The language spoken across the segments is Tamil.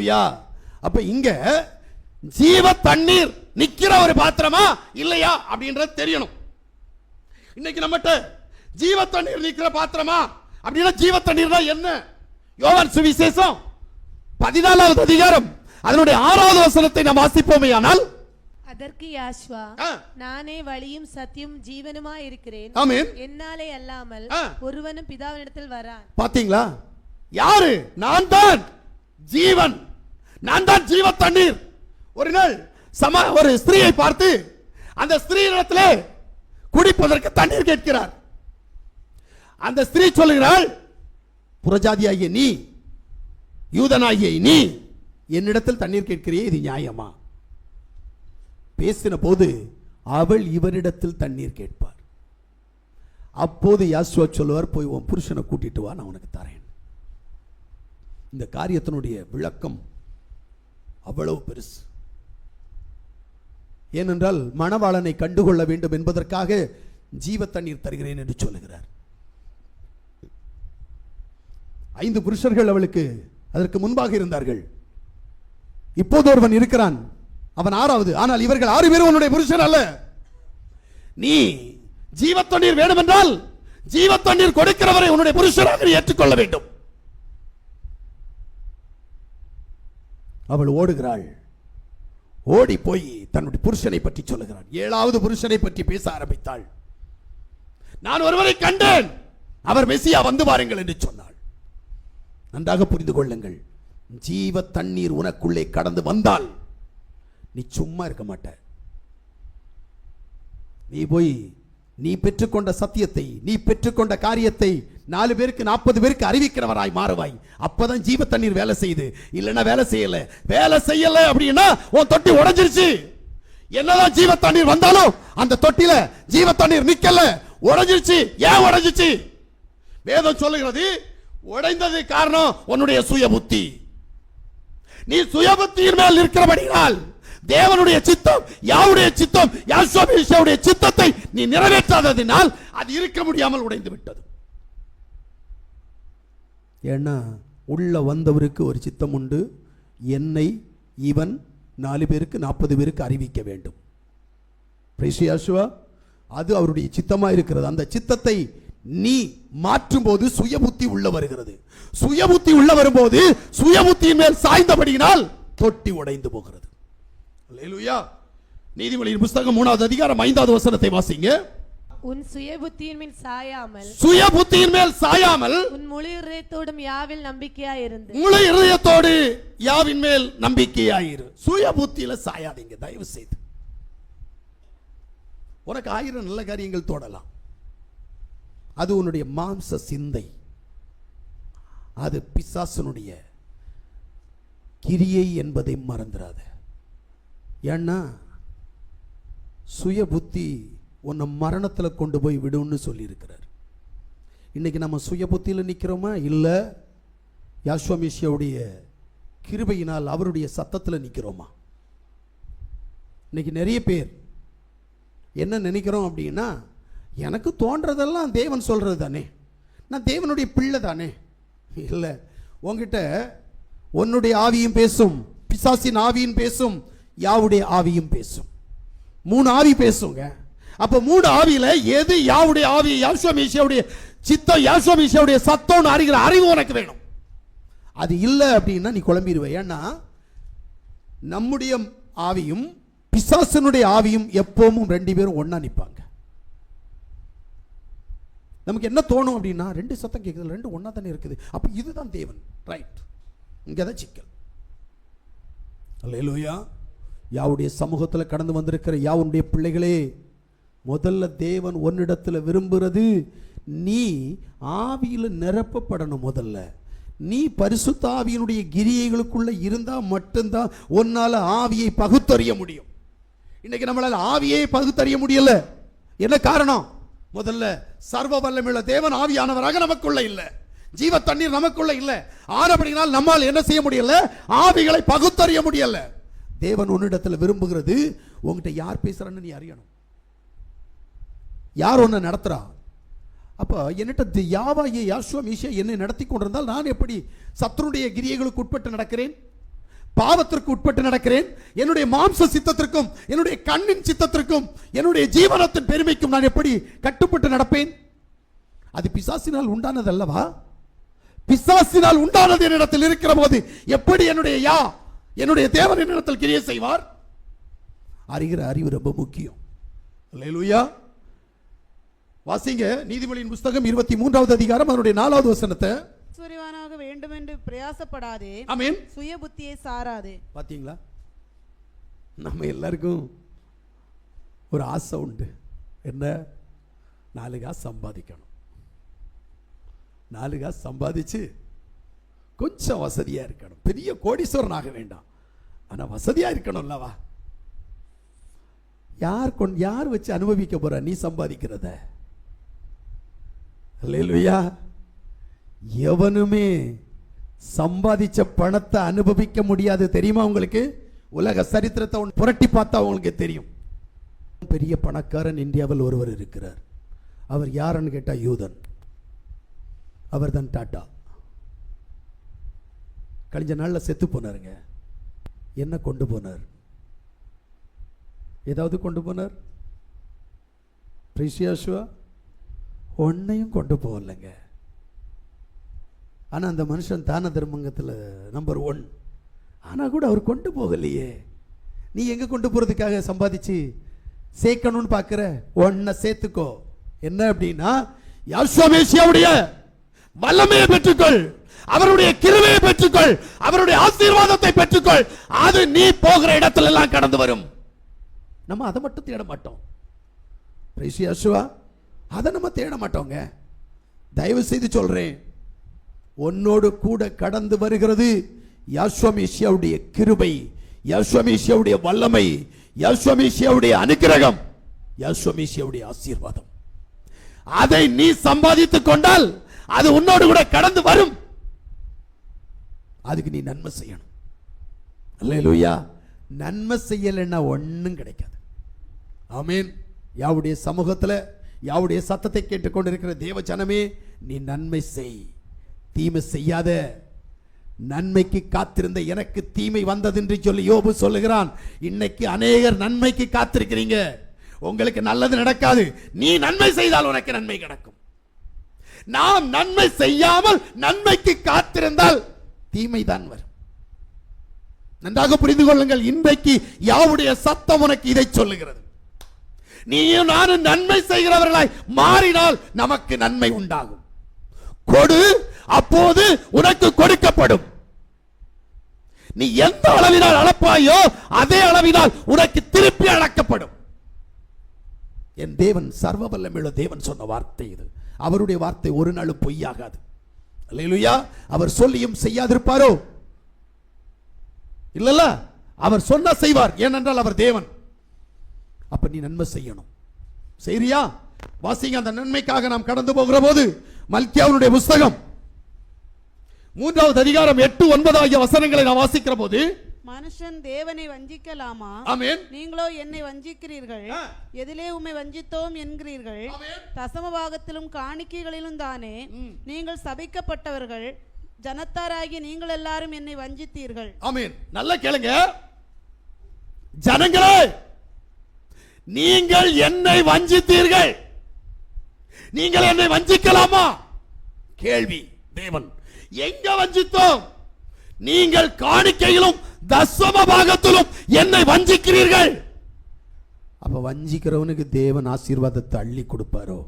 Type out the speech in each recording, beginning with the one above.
அல்லேலூயா அப்ப இங்க ஜீவ தண்ணீர் நிக்கிற ஒரு பாத்திரமா இல்லையா அப்படின்றது தெரியணும். இன்னைக்கு நம்மகிட்ட ஜீவ தண்ணீர் நிக்கிற பாத்திரமா அப்படின்னா ஜீவ தண்ணீர்னா என்ன? யோவான் சுவிசேஷம் பதினாலாவது அதிகாரம் அதனுடைய ஆறாவது வசனத்தை நாம் வாசிப்போமே ஆனால் அதற்கு யாஷ்வா. நானே வழியும் சத்தியம் ஜீவனுமா இருக்கிறேன். ஆமென். என்னாலே அல்லாமல். ஒருவனும் பிதாவினிடத்தில் வரான் பாத்தீங்களா? யாரு? நான் தான் ஜீவன். நான் தான் ஜீவ தண்ணீர். ஒரு நாள் சம ஒரு ஸ்திரீயை பார்த்து அந்த ஸ்திரீயிடத்திலே குடிப்பதற்கு தண்ணீர் கேட்கிறார். அந்த ஸ்திரீ சொல்லுகிறாள் புறஜாதியாகிய நீ யூதனாகிய நீ என்னிடத்தில் தண்ணீர் கேட்கிறியே இது நியாயமா? பேசின போது அவள் இவரிடத்தில் தண்ணீர் கேட்பார். அப்போது யாசுவா சொல்லுவார் போய் உன் புருஷனை கூட்டிட்டு வா நான் உனக்கு தரேன். இந்த காரியத்தினுடைய விளக்கம் அவ்வளவு பெருசு. ஏனென்றால் மணவாளனை கண்டுகொள்ள வேண்டும் என்பதற்காக ஜீவ தண்ணீர் தருகிறேன் என்று சொல்லுகிறார். ஐந்து புருஷர்கள் அவளுக்கு அதற்கு முன்பாக இருந்தார்கள். இப்போது ஒருவன் இருக்கிறான். அவன் ஆறாவது. ஆனால் இவர்கள் ஆறு பேரும் உன்னுடைய புருஷன் அல்ல. நீ ஜீவத்தண்ணீர் வேண்டுமென்றால் ஜீவத்தண்ணீர் கொடுக்கிறவரை உன்னுடைய புருஷராக நீ ஏற்றுக்கொள்ள வேண்டும். அவள் ஓடுகிறாள். ஓடி போய் தன்னுடைய புருஷனை பற்றி சொல்லுகிறாள் ஏழாவது புருஷனை பற்றி பேச ஆரம்பித்தாள். நான் ஒருவரை கண்டேன். அவர் மெசியா வந்து பாருங்கள் என்று சொன்னாள். நன்றாக புரிந்து கொள்ளுங்கள். ஜீவ தண்ணீர் உனக்குள்ளே கடந்து வந்தால் நீ சும்மா இருக்க மாட்ட. நீ போய் நீ பெற்றுக்கொண்ட சத்தியத்தை நீ பெற்றுக்கொண்ட காரியத்தை நாலு பேருக்கு நாற்பது பேருக்கு அறிவிக்கிறவராய் மாறுவாய். அப்பதான் ஜீவ தண்ணீர் வேலை செய்யுது. இல்லைன்னா வேலை செய்யல. வேலை செய்யல அப்படின்னா உன் தொட்டி உடஞ்சிருச்சு. என்னதான் ஜீவ தண்ணீர் வந்தாலும் அந்த தொட்டில ஜீவ தண்ணீர் நிக்கல. உடஞ்சிருச்சு. ஏன் உடஞ்சிச்சு? வேதம் சொல்லுகிறது உடைந்தது காரணம் உன்னுடைய சுய புத்தி நீ சுயபுத்தியின் மேல் இருக்கிறபடியால் தேவனுடைய சித்தம் யாவுடைய சித்தம் யாசோபிஷாவுடைய சித்தத்தை நீ நிறைவேற்றாததினால் அது இருக்க முடியாமல் உடைந்து விட்டது. ஏன்னா உள்ளே வந்தவருக்கு ஒரு சித்தம் உண்டு என்னை இவன் நாலு பேருக்கு நாற்பது பேருக்கு அறிவிக்க வேண்டும். Praise அது அவருடைய சித்தமாக இருக்கிறது. அந்த சித்தத்தை நீ மாற்றும் போது சுயபுத்தி உள்ள வருகிறது. சுயபுத்தி உள்ள வரும்போது சுயபுத்தியின் மேல் சாய்ந்தபடியினால் தொட்டி உடைந்து போகிறது. நீதிமொழியின் புஸ்தகம் மூணாவது அதிகாரம் ஐந்தாவது வசனத்தை வாசிங்க. உன் சுய புத்தியின் மேல் சாயாமல் சுயபுத்தியின் மேல் சாயாமல் உன் முழு இதயத்தோடும் யாவில் நம்பிக்கையா இருந்து முழு இருதயத்தோடு யாவின் மேல் நம்பிக்கையாயிரு. சுயபுத்தியில சாயாதீங்க தயவு செய்து உனக்கு ஆயிரம் நல்ல காரியங்கள் தோடலாம். அது உன்னுடைய மாம்ச சிந்தை. அது பிசாசனுடைய கிரியை என்பதை மறந்துடாத ஏன்னா சுய புத்தி உன்னை மரணத்தில் கொண்டு போய் விடும்னு சொல்லியிருக்கிறார். இன்றைக்கி நம்ம சுய புத்தியில் நிற்கிறோமா இல்லை யாஸ்வமிஷியாவுடைய கிருபையினால் அவருடைய சத்தத்தில் நிற்கிறோமா இன்னைக்கு நிறைய பேர் என்ன நினைக்கிறோம் அப்படின்னா எனக்கு தோன்றதெல்லாம் தேவன் சொல்கிறது தானே நான் தேவனுடைய பிள்ளை தானே இல்லை உங்ககிட்ட உன்னுடைய ஆவியும் பேசும் பிசாசின் ஆவியும் பேசும் யாவுடைய ஆவியும் பேசும். மூணு ஆவி பேசுங்க. அப்போ மூணு ஆவியில் எது யாவுடைய ஆவி யாசுவமீசியாவுடைய சித்தம் யாசுவமீசியாவுடைய சத்தம்னு அறிகிற அறிவு உனக்கு வேணும். அது இல்லை அப்படின்னா நீ குழம்பிடுவே ஏன்னா நம்முடைய ஆவியும் பிசாசனுடைய ஆவியும் எப்பவும் ரெண்டு பேரும் ஒன்றா நிற்பாங்க. நமக்கு என்ன தோணும் அப்படின்னா ரெண்டு சத்தம் கேட்குது ரெண்டு ஒன்றா தானே இருக்குது. அப்போ இதுதான் தேவன். ரைட் இங்கே தான் சிக்கல். அல்லேலூயா யாவுடைய சமூகத்தில் கடந்து வந்திருக்கிற யாவுடைய பிள்ளைகளே முதல்ல தேவன் உன்னிடத்தில் விரும்புகிறது நீ ஆவியில் நிரப்பப்படணும் முதல்ல. நீ பரிசுத்த ஆவியினுடைய கிரியைகளுக்குள்ளே இருந்தால் மட்டும்தான் உன்னால் ஆவியை பகுத்தறிய முடியும். இன்றைக்கி நம்மளால் ஆவியை பகுத்தறிய முடியல. என்ன காரணம்? முதல்ல சர்வ வல்லமையுள்ள தேவன் ஆவியானவராக நமக்குள்ள இல்லை. ஜீவ தண்ணீர் நமக்குள்ள இல்லை. ஆனபடினால் நம்மால் என்ன செய்ய முடியல? ஆவிகளை பகுத்தறிய முடியல. தேவன் உன்னிடத்தில் விரும்புகிறது உங்ககிட்ட யார் பேசுறான்னு நீ அறியணும். யார் ஒன்று நடத்துகிறா அப்போ என்னிட்ட தி- யாவாகிய யாசுவ மீஷா என்னை நடத்தி கொண்டிருந்தால் நான் எப்படி சத்ருடைய கிரியைகளுக்கு உட்பட்டு நடக்கிறேன்? பாவத்திற்கு உட்பட்டு நடக்கிறேன்? என்னுடைய மாம்ச சித்தத்திற்கும் என்னுடைய கண்ணின் சித்தத்திற்கும் என்னுடைய ஜீவனத்தின் பெருமைக்கும் நான் எப்படி கட்டுப்பட்டு நடப்பேன்? அது பிசாசினால் உண்டானது அல்லவா பிசாசினால் உண்டானது என்னிடத்தில் இருக்கிற போது எப்படி என்னுடைய யா என்னுடைய தேவன் என்னிடத்தில் கிரியை செய்வார்? அறிகிற அறிவு ரொம்ப முக்கியம். அல்லேலூயா. வாசிங்க நீதிமொழியின் புஸ்தகம் இருபத்தி மூன்றாவது அதிகாரம் அதனுடைய நாலாவது வசனத்தை. ஐஸ்வர்யவானாக வேண்டுமென்று பிரயாசப்படாதே. ஆமென். சுய புத்தியை சாராதே. பாத்தீங்களா? நம்ம எல்லாருக்கும் ஒரு ஆசை உண்டு. என்ன? நாலு காசு சம்பாதிக்கணும். நாலு காசு சம்பாதிச்சு கொஞ்சம் வசதியா இருக்கணும். பெரிய கோடீஸ்வரன் ஆக வேண்டாம். ஆனா வசதியா இருக்கணும்லவா யார் கொண்டு யார் வச்சு அனுபவிக்க போற? நீ சம்பாதிக்கிறத. அல்லேலூயா எவனுமே சம்பாதிச்ச பணத்தை அனுபவிக்க முடியாது. தெரியுமா உங்களுக்கு? உலக சரித்திரத்தை புரட்டி பார்த்தா உங்களுக்கு தெரியும். பெரிய பணக்காரன் இந்தியாவில் ஒருவர் இருக்கிறார். அவர் யாருன்னு கேட்டால் யூதன். அவர் தான் டாட்டா. கழிஞ்ச நாளில் செத்து போனாருங்க. என்ன கொண்டு போனார்? ஏதாவது கொண்டு போனார்? பிரிஷியாஷுவா ஒன்றையும் கொண்டு போகலைங்க. ஆனால் அந்த மனுஷன் தான தர்மங்கத்தில் நம்பர் ஒன் ஆனால் கூட அவர் கொண்டு போகலையே. நீ எங்கே கொண்டு போகிறதுக்காக சம்பாதிச்சு சேர்க்கணும்னு பார்க்குற ஒன்றை சேர்த்துக்கோ. என்ன அப்படின்னா யாஸ்வமேசியாவுடைய வல்லமையை பெற்றுக்கொள். அவருடைய கிருமையை பெற்றுக்கொள். அவருடைய ஆசீர்வாதத்தை பெற்றுக்கொள். அது நீ போகிற இடத்துல எல்லாம் கடந்து வரும். நம்ம அதை மட்டும் தேட மாட்டோம். பிரைசி அசுவா அதை நம்ம தேட மாட்டோங்க. தயவு செய்து சொல்கிறேன் உன்னோடு கூட கடந்து வருகிறது யஸ்வமிஷியாவுடைய கிருபை யாஸ்வமேசியாவுடைய வல்லமை யாஸ்வமேசியாவுடைய அனுக்கிரகம் யாஸ்வமேசியாவுடைய ஆசீர்வாதம். அதை நீ சம்பாதித்துக் கொண்டால் அது உன்னோடு கூட கடந்து வரும். அதுக்கு நீ நன்மை செய்யணும். அல்லையா நன்மை செய்யலைன்னா ஒன்றும் கிடைக்காது. ஆமீன். யாவுடைய சமூகத்தில் யாவுடைய சத்தத்தை கேட்டுக்கொண்டிருக்கிற தேவ ஜனமே நீ நன்மை செய். தீமை செய்யாத. நன்மைக்கு காத்திருந்த எனக்கு தீமை வந்தது என்று சொல்லி யோபு சொல்லுகிறான். இன்னைக்கு அநேகர் நன்மைக்கு காத்திருக்கிறீங்க. உங்களுக்கு நல்லது நடக்காது. நீ நன்மை செய்தால் உனக்கு நன்மை கிடைக்கும். நாம் நன்மை செய்யாமல் நன்மைக்கு காத்திருந்தால் தீமை தான் வரும். நன்றாக புரிந்து கொள்ளுங்கள். இன்றைக்கு யாவுடைய சத்தம் உனக்கு இதை சொல்லுகிறது. நீயும் நானும் நன்மை செய்கிறவர்களாய் மாறினால் நமக்கு நன்மை உண்டாகும். கொடு அப்போது உனக்கு கொடுக்கப்படும். நீ எந்த அளவினால் அளப்பாயோ அதே அளவினால் உனக்கு திருப்பி அளக்கப்படும் என் தேவன் சர்வ வல்லமையுள்ள தேவன் சொன்ன வார்த்தை இது. அவருடைய வார்த்தை ஒரு நாள் பொய்யாகாது. இல்லையா அவர் சொல்லியும் செய்யாதிருப்பாரோ? இல்லல்ல அவர் சொன்ன செய்வார். ஏனென்றால் அவர் தேவன். அப்ப நீ நன்மை செய்யணும். சரியா? வாசிங்க அந்த நன்மைக்காக நாம் கடந்து போகிற போது மல்கியாவுடைய புஸ்தகம். மூன்றாவது அதிகாரம் எட்டு ஒன்பது ஆகிய வசனங்களை நான் வாசிக்கிற போது மனுஷன் தேவனை வஞ்சிக்கலாமா? ஆமென். நீங்களோ என்னை வஞ்சிக்கிறீர்கள். எதிலே உம்மை வஞ்சித்தோம் என்கிறீர்கள். ஆமென். தசம பாகத்திலும் காணிக்கைகளிலும் தானே? நீங்கள் சபிக்கப்பட்டவர்கள். ஜனத்தாராகிய நீங்கள் எல்லாரும் என்னை வஞ்சித்தீர்கள். ஆமென். நல்லா கேளுங்க. ஜனங்களே! நீங்கள் என்னை வஞ்சித்தீர்கள். நீங்கள் என்னை வஞ்சிக்கலாமா? கேள்வி. தேவன் எங்க வஞ்சித்தோம்? நீங்கள் காணிக்கையிலும் தசம பாகத்திலும் என்னை வஞ்சிக்கிறீர்கள். அப்ப வஞ்சிக்கிறவனுக்கு தேவன் ஆசீர்வாதத்தை அள்ளி கொடுப்பாரோ?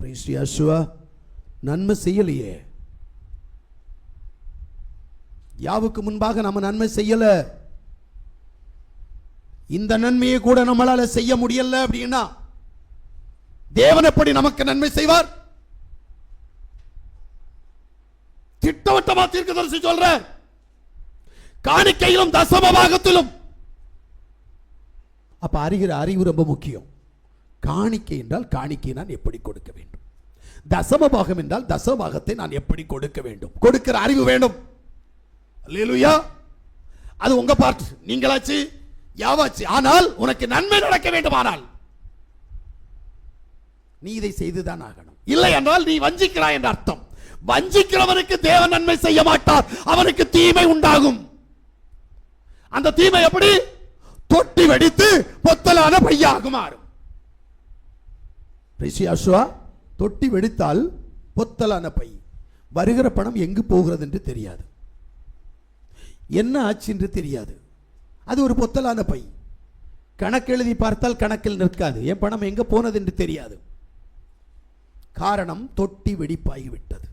Praise நன்மை செய்யலையே. யாவுக்கு முன்பாக நம்ம நன்மை செய்யல? இந்த நன்மையை கூட நம்மளால செய்ய முடியல அப்படின்னா தேவன் எப்படி நமக்கு நன்மை செய்வார்? திட்டவட்டமா தீர்க்கதரிசி சொல்ற காணிக்கையிலும் தசம பாகத்திலும். அப்ப அறிகிற அறிவு ரொம்ப முக்கியம். காணிக்கை என்றால் காணிக்கை நான் எப்படி கொடுக்க வேண்டும்? தசமபாகம் என்றால் தசமபாகத்தை நான் எப்படி கொடுக்க வேண்டும்? கொடுக்கிற அறிவு வேண்டும் அது உங்க பார்ட் நீங்களாச்சு. யாவாச்சு ஆனால் உனக்கு நன்மை நடக்க வேண்டுமானால். நீ இதை செய்துதான் ஆகணும். இல்லை என்றால் நீ வஞ்சிக்கிறாய் என்ற அர்த்தம். வஞ்சிக்கிறவனுக்கு தேவ நன்மை செய்ய மாட்டார். அவனுக்கு தீமை உண்டாகும். அந்த தீமை எப்படி? தொட்டி வெடித்து பொத்தலான பையாக மாறும். பிரிசியாசுவா தொட்டி வெடித்தால் பொத்தலான பை. வருகிற பணம் எங்கு போகிறது என்று தெரியாது. என்ன ஆச்சு என்று தெரியாது. அது ஒரு பொத்தலான பை. கணக்கு எழுதி பார்த்தால் கணக்கில் நிற்காது. என் பணம் எங்கே போனது என்று தெரியாது. காரணம் தொட்டி வெடிப்பாகிவிட்டது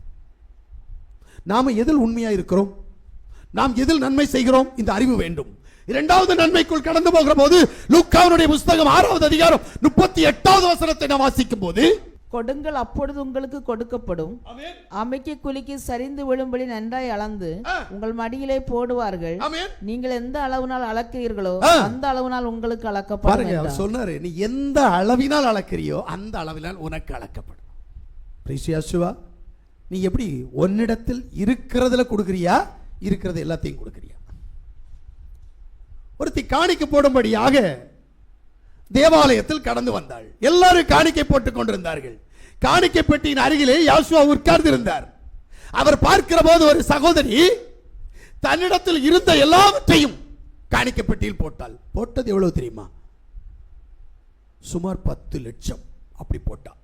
நாம் எதில் உண்மையாக இருக்கிறோம்? நாம் எதில் நன்மை செய்கிறோம்? இந்த அறிவு வேண்டும். இரண்டாவது நன்மைக்குள் கடந்து போகிற போது லுக்காவினுடைய புஸ்தகம் ஆறாவது அதிகாரம் முப்பத்தி எட்டாவது வசனத்தை நான் வாசிக்கும் போது கொடுங்கள் அப்பொழுது உங்களுக்கு கொடுக்கப்படும். அமைக்கு குலுக்கி சரிந்து விழும்படி நன்றாய் அளந்து. உங்கள் மடியிலே போடுவார்கள். நீங்கள் எந்த அளவுனால் அளக்கிறீர்களோ. அந்த அளவுனால் உங்களுக்கு அளக்கப்படும். சொன்னாரு நீ எந்த அளவினால் அளக்கிறியோ அந்த அளவினால் உனக்கு அளக்கப்படும். பிரிசியாசுவா நீ எப்படி உன்னிடத்தில் இருக்கிறதுல கொடுக்கிறியா? இருக்கிறது எல்லாத்தையும் கொடுக்கிறியா? ஒருத்தி காணிக்க போடும்படியாக தேவாலயத்தில் கடந்து வந்தாள். எல்லாரும் காணிக்கை போட்டுக் கொண்டிருந்தார்கள். காணிக்கை பெட்டியின் அருகிலே யாசுவா உட்கார்ந்திருந்தார். அவர் பார்க்கிற போது ஒரு சகோதரி தன்னிடத்தில் இருந்த எல்லாவற்றையும் காணிக்கை பெட்டியில் போட்டாள். போட்டது எவ்வளவு தெரியுமா? சுமார் பத்து லட்சம். அப்படி போட்டா.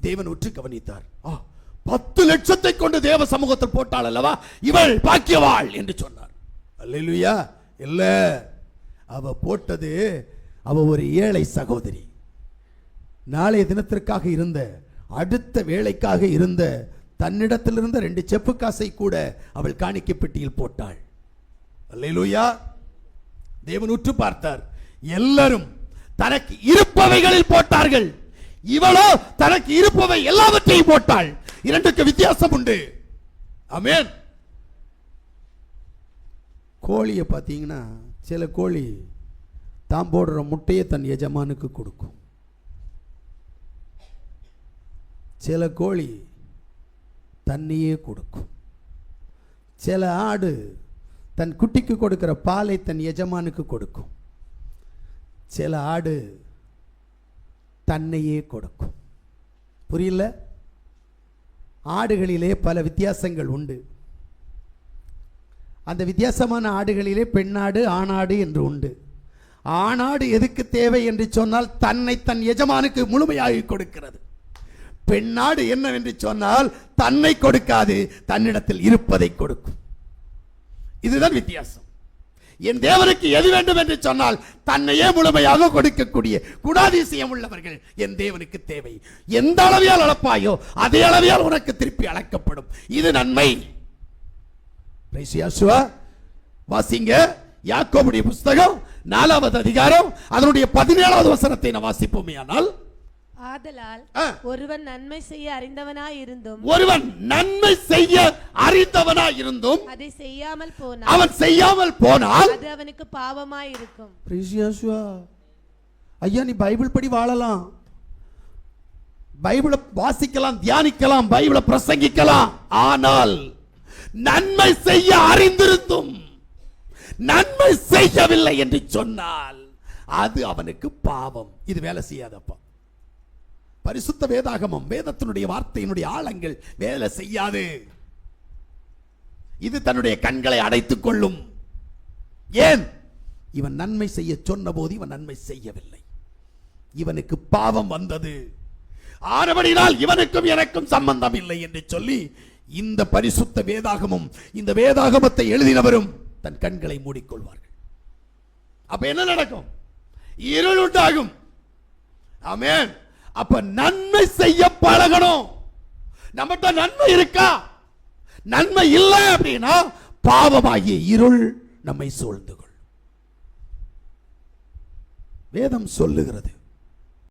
தேவன் உற்று கவனித்தார். ஆ, பத்து லட்சத்தை கொண்டு தேவ சமூகத்தில் போட்டாள் அல்லவா? இவள் பாக்கியவாள் என்று சொன்னார். அல்லேலூயா. இல்ல அவ போட்டது அவ ஒரு ஏழை சகோதரி. நாளைய தினத்திற்காக இருந்த அடுத்த வேலைக்காக இருந்த தன்னிடத்தில் இருந்த ரெண்டு செப்பு காசை கூட அவள் காணிக்கை பெட்டியில் போட்டாள். அல்லேலூயா! தேவன் உற்று பார்த்தார். எல்லாரும் தனக்கு இருப்பவைகளில் போட்டார்கள். இவளோ தனக்கு இருப்பவை எல்லாவற்றையும் போட்டாள். இரண்டுக்கு வித்தியாசம் உண்டு. அமேன் கோழியை பார்த்தீங்கன்னா சில கோழி தான் போடுற முட்டையை தன் எஜமானுக்கு கொடுக்கும். சில கோழி தண்ணியே கொடுக்கும். சில ஆடு தன் குட்டிக்கு கொடுக்குற பாலை தன் எஜமானுக்கு கொடுக்கும். சில ஆடு தன்னையே கொடுக்கும். புரியல? ஆடுகளிலே பல வித்தியாசங்கள் உண்டு. அந்த வித்தியாசமான ஆடுகளிலே பெண்ணாடு ஆணாடு என்று உண்டு. ஆணாடு எதுக்கு தேவை என்று சொன்னால் தன்னை தன் எஜமானுக்கு முழுமையாக கொடுக்கிறது. பெண்ணாடு என்னவென்று சொன்னால் தன்னை கொடுக்காது தன்னிடத்தில் இருப்பதை கொடுக்கும். இதுதான் வித்தியாசம். என் தேவனுக்கு எது வேண்டும் என்று சொன்னால் தன்னையே முழுமையாக கொடுக்கக்கூடிய குணாதிசயம் உள்ளவர்கள் என் தேவனுக்கு தேவை. எந்த அளவியால் அளப்பாயோ அதே அளவியால் உனக்கு திருப்பி அளக்கப்படும் இது நன்மை. வாசிங்க. யாக்கோபுடைய புஸ்தகம் நாலாவது அதிகாரம் அதனுடைய பதினேழாவது வசனத்தை நான் வாசிப்போமே ஆனால் ஆதலால் ஆ. ஒருவன் நன்மை செய்ய அறிந்தவனாய் இருந்தும் ஒருவன் நன்மை செய்ய அறிந்தவனா இருந்தும் அதை செய்யாமல் போனால் அவன் செய்யாமல் போனால் அது அவனுக்கு பாவமாய் இருக்கும். ஐயா நீ பைபிள் படி வாழலாம். பைபிளை வாசிக்கலாம் தியானிக்கலாம் பைபிளை பிரசங்கிக்கலாம். ஆனால் நன்மை செய்ய அறிந்திருந்தும் நன்மை செய்யவில்லை என்று சொன்னால் அது அவனுக்கு பாவம். இது வேலை செய்யாதப்பா. பரிசுத்த வேதாகமம் வேதத்தினுடைய வார்த்தையினுடைய ஆழங்கள் வேலை செய்யாது. இது தன்னுடைய கண்களை அடைத்துக் கொள்ளும். ஏன்? இவன் நன்மை செய்ய சொன்னபோது இவன் நன்மை செய்யவில்லை. இவனுக்கு பாவம் வந்தது. ஆறுபடினால் இவனுக்கும் எனக்கும் சம்பந்தம் இல்லை என்று சொல்லி இந்த பரிசுத்த வேதாகமும் இந்த வேதாகமத்தை எழுதினவரும் தன் கண்களை மூடிக்கொள்வார்கள். அப்ப என்ன நடக்கும்? இருள் உண்டாகும். ஆமேன். அப்ப நன்மை செய்ய பழகணும். நம்மகிட்ட நன்மை இருக்கா? நன்மை இல்லை அப்படின்னா பாவமாகிய இருள் நம்மை சூழ்ந்து கொள்ளும். வேதம் சொல்லுகிறது